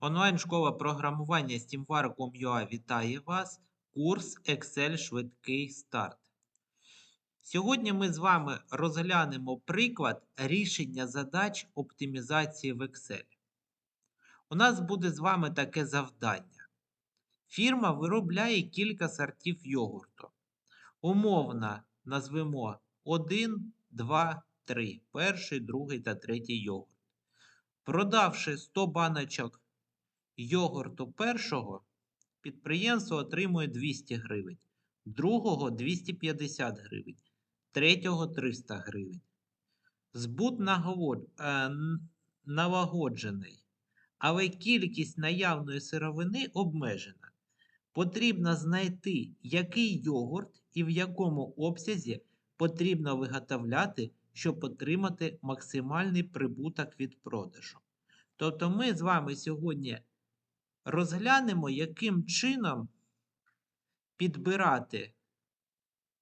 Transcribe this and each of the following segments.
Онлайн-школа програмування SteamWare.com.ua вітає вас. Курс Excel Швидкий старт. Сьогодні ми з вами розглянемо приклад рішення задач оптимізації в Excel. У нас буде з вами таке завдання. Фірма виробляє кілька сортів йогурту. Умовно назвемо 1, 2, 3. Перший, другий та третій йогурт. Продавши 100 баночок йогурту першого, підприємство отримує 200 гривень, другого 250 гривень, третього 300 гривень. Збут наголод... е, налагоджений, але кількість наявної сировини обмежена. Потрібно знайти, який йогурт і в якому обсязі потрібно виготовляти, щоб отримати максимальний прибуток від продажу. Тобто ми з вами сьогодні розглянемо, яким чином підбирати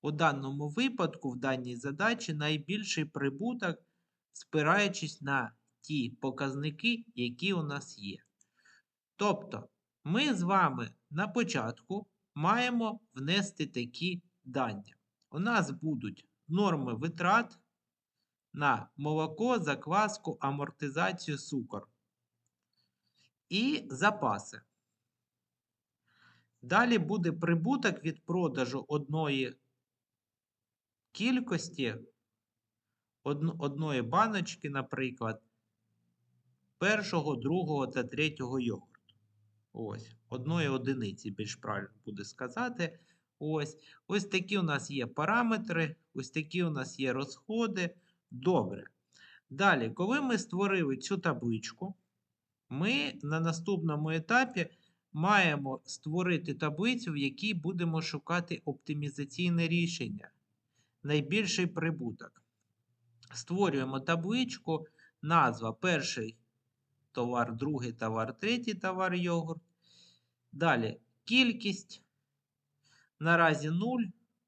у даному випадку, в даній задачі, найбільший прибуток, спираючись на ті показники, які у нас є. Тобто, ми з вами на початку маємо внести такі дані. У нас будуть норми витрат на молоко, закваску, амортизацію, цукор і запаси. Далі буде прибуток від продажу одної кількості, одної баночки, наприклад, першого, другого та третього йогурту. Ось, одної одиниці, більш правильно буде сказати. Ось, ось такі у нас є параметри, ось такі у нас є розходи. Добре. Далі, коли ми створили цю табличку, ми на наступному етапі маємо створити таблицю, в якій будемо шукати оптимізаційне рішення. Найбільший прибуток. Створюємо табличку, назва перший товар, другий товар, третій товар йогурт. Далі кількість. Наразі 0.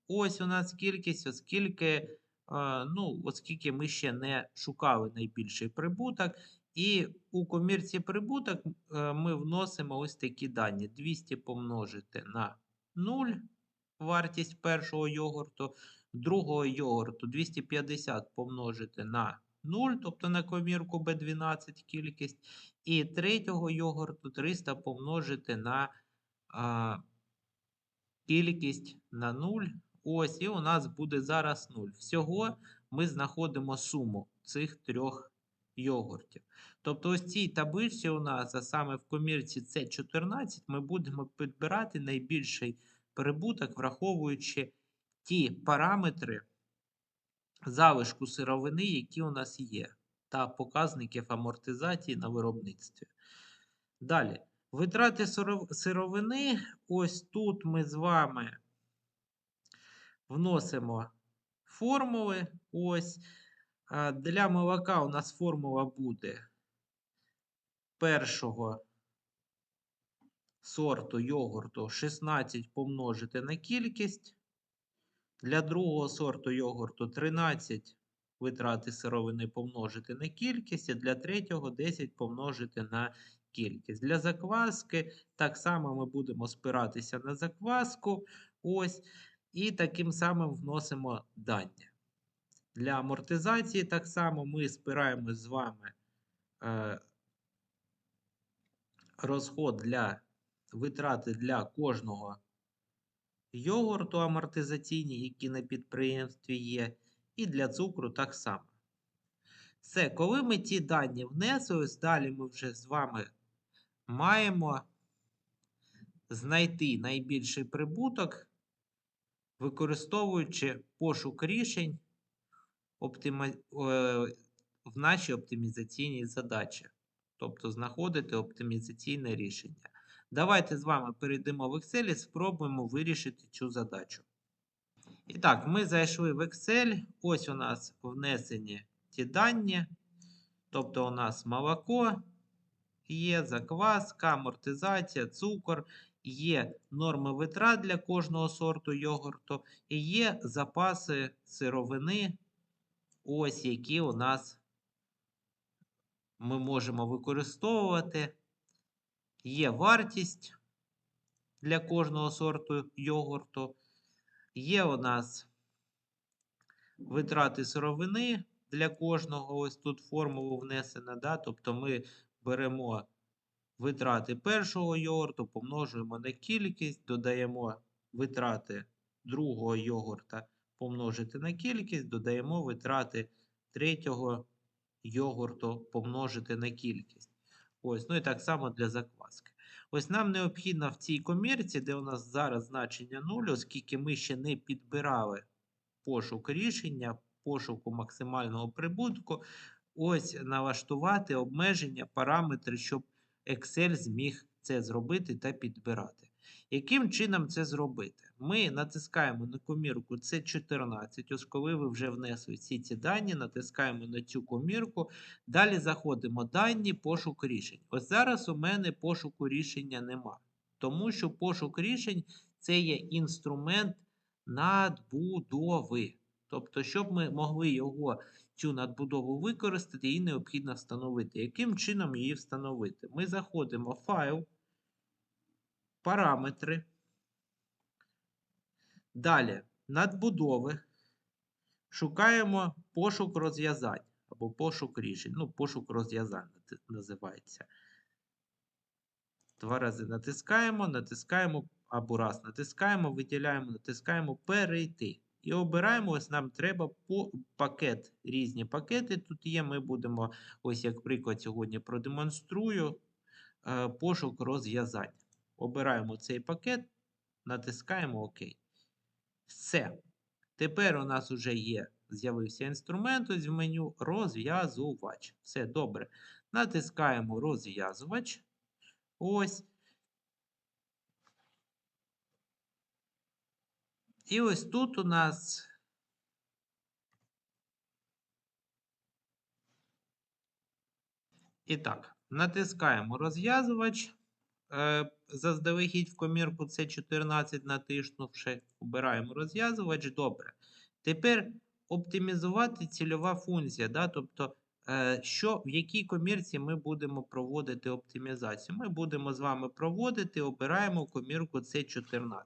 Ось у нас кількість, оскільки, е, ну, оскільки ми ще не шукали найбільший прибуток. І у комірці прибуток е, ми вносимо ось такі дані. 200 помножити на 0 вартість першого йогурту, другого йогурту 250 помножити на 0, тобто на комірку B12 кількість. І третього йогурту 300 помножити на а, кількість на 0. Ось, і у нас буде зараз 0. Всього ми знаходимо суму цих трьох йогуртів. Тобто, ось цій табличці у нас, а саме в комірці С14, ми будемо підбирати найбільший прибуток, враховуючи ті параметри залишку сировини, які у нас є, та показників амортизації на виробництві. Далі, витрати сировини. Ось тут ми з вами вносимо формули. Ось. Для молока у нас формула буде першого сорту йогурту 16 помножити на кількість. Для другого сорту йогурту 13 витрати сировини помножити на кількість, і для третього 10 помножити на кількість. Для закваски так само ми будемо спиратися на закваску. Ось, і таким самим вносимо дані. Для амортизації так само ми спираємось з вами е, розход для витрати для кожного йогурту амортизаційні, які на підприємстві є, і для цукру так само. Все, коли ми ті дані внесли, ось далі ми вже з вами маємо знайти найбільший прибуток, використовуючи пошук рішень оптима... е, в нашій оптимізаційній задачі. Тобто знаходити оптимізаційне рішення. Давайте з вами перейдемо в Excel і спробуємо вирішити цю задачу. І так, ми зайшли в Excel. Ось у нас внесені ті дані. Тобто у нас молоко є, закваска, амортизація, цукор, є норми витрат для кожного сорту йогурту, і є запаси сировини, ось які у нас ми можемо використовувати Є вартість для кожного сорту йогурту. Є у нас витрати сировини для кожного. Ось тут формулу внесено. Да? Тобто ми беремо витрати першого йогурту, помножуємо на кількість, додаємо витрати другого йогурта, помножити на кількість, додаємо витрати третього йогурту, помножити на кількість. Ось, ну і так само для закваски. Ось нам необхідно в цій комірці, де у нас зараз значення 0, оскільки ми ще не підбирали пошук рішення, пошуку максимального прибутку, ось налаштувати обмеження, параметри, щоб Excel зміг це зробити та підбирати. Яким чином це зробити? Ми натискаємо на комірку C14, ось коли ви вже внесли всі ці дані, натискаємо на цю комірку. Далі заходимо дані, пошук рішень. Ось зараз у мене пошуку рішення нема. Тому що пошук рішень це є інструмент надбудови. Тобто, щоб ми могли його, цю надбудову використати, її необхідно встановити. Яким чином її встановити? Ми заходимо в файл, параметри. Далі надбудови. Шукаємо пошук розв'язань або пошук рішень. Ну, пошук розв'язань називається. Два рази натискаємо, натискаємо або раз натискаємо, виділяємо, натискаємо перейти. І обираємо, ось нам треба пакет, різні пакети. Тут є. Ми будемо, ось як приклад, сьогодні продемонструю е, пошук розв'язань. Обираємо цей пакет, натискаємо ОК. Все. Тепер у нас вже є, з'явився інструмент ось в меню розв'язувач. Все добре. Натискаємо розв'язувач. Ось. І ось тут у нас і так, натискаємо розв'язувач. Е, заздалегідь в комірку це 14 натиснувши, обираємо розв'язувач. Добре. Тепер оптимізувати цільова функція. Да? Тобто, е, що, в якій комірці ми будемо проводити оптимізацію. Ми будемо з вами проводити, обираємо комірку C14.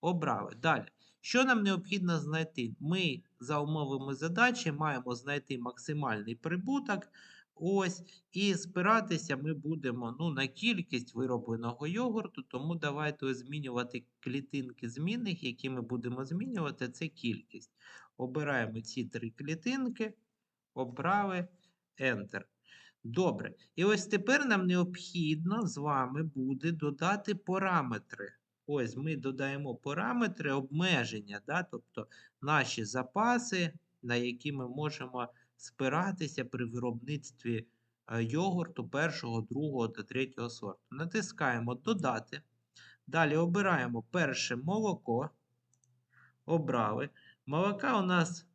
Обрали. Далі. Що нам необхідно знайти? Ми за умовами задачі маємо знайти максимальний прибуток. Ось, І спиратися ми будемо ну, на кількість виробленого йогурту, тому давайте змінювати клітинки змінних, які ми будемо змінювати, це кількість. Обираємо ці три клітинки, обрали Enter. Добре. І ось тепер нам необхідно з вами буде додати параметри. Ось ми додаємо параметри обмеження, да? тобто наші запаси, на які ми можемо спиратися при виробництві е, йогурту першого, другого та третього сорту. Натискаємо Додати. Далі обираємо перше молоко. Обрали. Молока у нас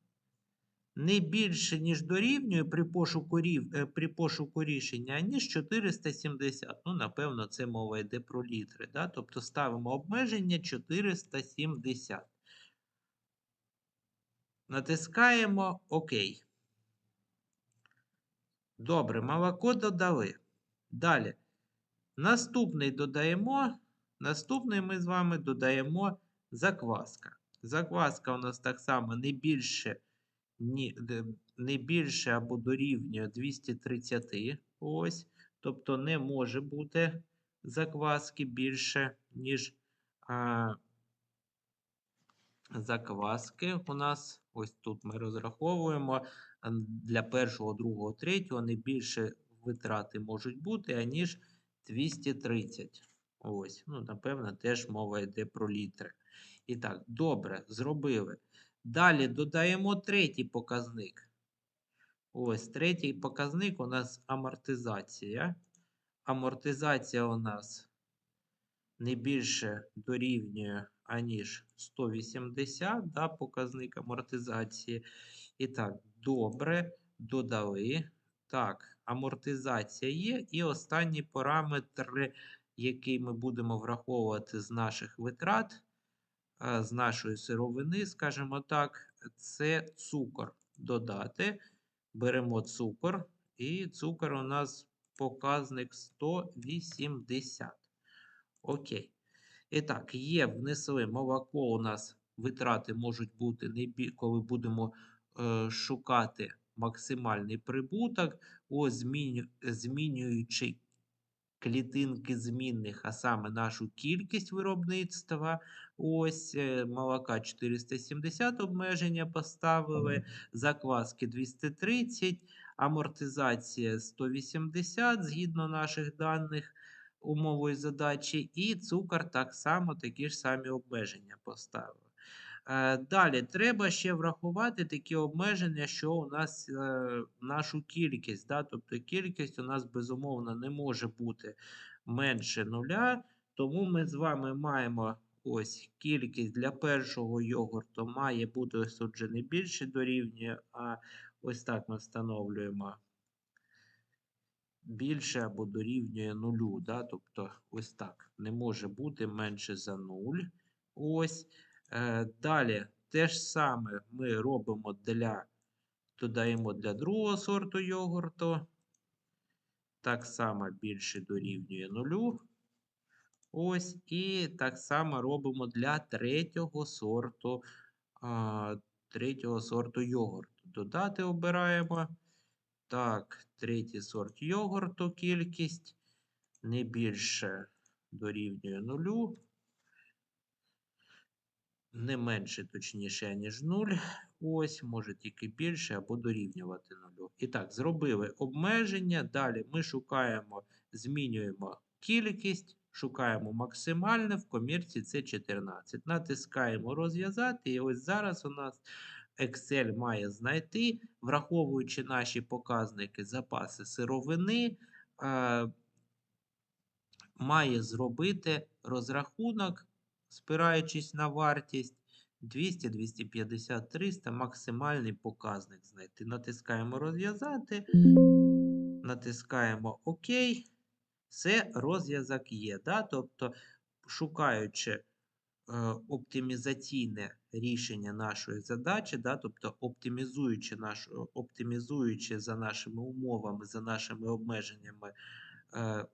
не більше, ніж дорівнює при пошуку рів, е, при пошуку рішення, ніж 470. Ну, напевно, це мова йде про літри. Да? Тобто ставимо обмеження 470. Натискаємо ОК. Добре, молоко додали. Далі. Наступний додаємо. Наступний ми з вами додаємо закваска. Закваска у нас так само не більше ні, не більше або дорівнює 230. Ось. Тобто не може бути закваски більше, ніж а, закваски у нас. Ось тут ми розраховуємо для першого, другого, третього не більше витрати можуть бути, аніж 230. Ось, ну, напевно, теж мова йде про літри. І так, добре, зробили. Далі додаємо третій показник. Ось третій показник у нас амортизація. Амортизація у нас не більше дорівнює, аніж 180, да, показник амортизації. І так, добре, додали. Так, амортизація є. І останній параметр, який ми будемо враховувати з наших витрат з нашої сировини, скажімо так, це цукор додати. Беремо цукор, і цукор у нас показник 180. Окей. І так, є, внесли молоко у нас витрати можуть бути, коли будемо е, шукати максимальний прибуток, ось змінюючи клітинки змінних, а саме нашу кількість виробництва. Ось е, молока 470 обмеження поставили, закваски 230, амортизація 180 згідно наших даних умової задачі, і цукор так само такі ж самі обмеження поставили. Е, Далі треба ще врахувати такі обмеження, що у нас е, нашу кількість. Да? Тобто кількість у нас безумовно не може бути менше нуля. Тому ми з вами маємо ось кількість для першого йогурту має бути ось тут же не більше дорівнює, а ось так ми встановлюємо більше або дорівнює нулю. Да? Тобто ось так не може бути менше за 0. Ось. Е, Далі те ж саме ми робимо для, додаємо для другого сорту йогурту. Так само більше дорівнює нулю. Ось, і так само робимо для третього сорту, а, третього сорту йогурту. Додати обираємо. Так, третій сорт йогурту кількість не більше дорівнює нулю. Не менше, точніше, ніж 0. Ось, може тільки більше або дорівнювати нулю. І так, зробили обмеження. Далі ми шукаємо, змінюємо кількість, шукаємо максимальне, в комірці це 14. Натискаємо розв'язати. І ось зараз у нас Excel має знайти, враховуючи наші показники запаси сировини, е, має зробити розрахунок, спираючись на вартість 200, 250, 300, максимальний показник знайти. Натискаємо розв'язати, натискаємо ОК. Це розв'язок є. Да? Тобто, шукаючи е, оптимізаційне рішення нашої задачі, да? тобто оптимізуючи, нашу, оптимізуючи за нашими умовами, за нашими обмеженнями е,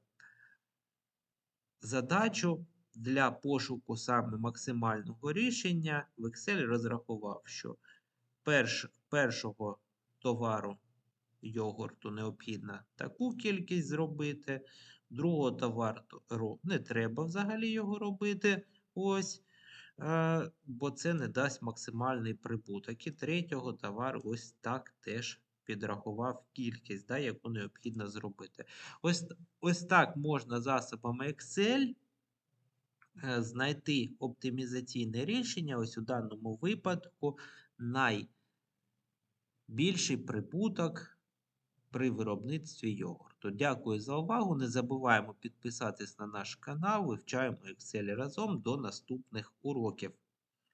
задачу для пошуку саме максимального рішення в Excel розрахував, що перш, першого товару йогурту необхідно таку кількість зробити, другого товару не треба взагалі його робити. Ось, е, бо це не дасть максимальний прибуток. І третього товару ось так теж підрахував кількість, да, яку необхідно зробити. Ось, ось так можна засобами Excel знайти оптимізаційне рішення. Ось у даному випадку найбільший прибуток при виробництві йогурту. Дякую за увагу. Не забуваємо підписатись на наш канал, вивчаємо Excel разом до наступних уроків.